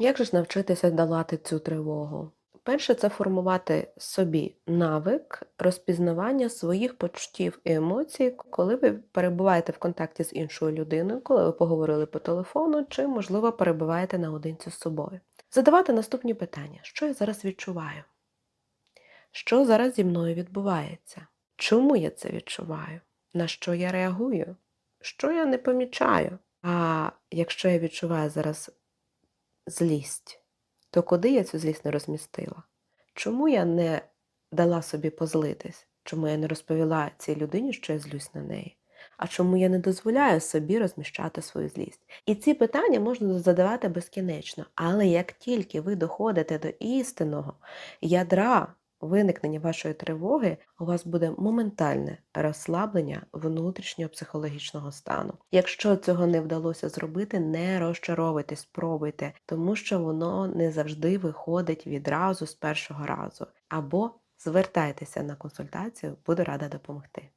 Як же ж навчитися долати цю тривогу? Перше, це формувати собі навик розпізнавання своїх почуттів і емоцій, коли ви перебуваєте в контакті з іншою людиною, коли ви поговорили по телефону, чи, можливо, перебуваєте наодинці з собою. Задавати наступні питання: що я зараз відчуваю? Що зараз зі мною відбувається? Чому я це відчуваю? На що я реагую? Що я не помічаю? А якщо я відчуваю зараз злість, то куди я цю злість не розмістила? Чому я не дала собі позлитись? Чому я не розповіла цій людині, що я злюсь на неї? А чому я не дозволяю собі розміщати свою злість? І ці питання можна задавати безкінечно. Але як тільки ви доходите до істинного ядра виникнення вашої тривоги, у вас буде моментальне розслаблення внутрішнього психологічного стану. Якщо цього не вдалося зробити, не розчаровуйтесь, спробуйте, тому що воно не завжди виходить відразу з першого разу. Або звертайтеся на консультацію, буду рада допомогти.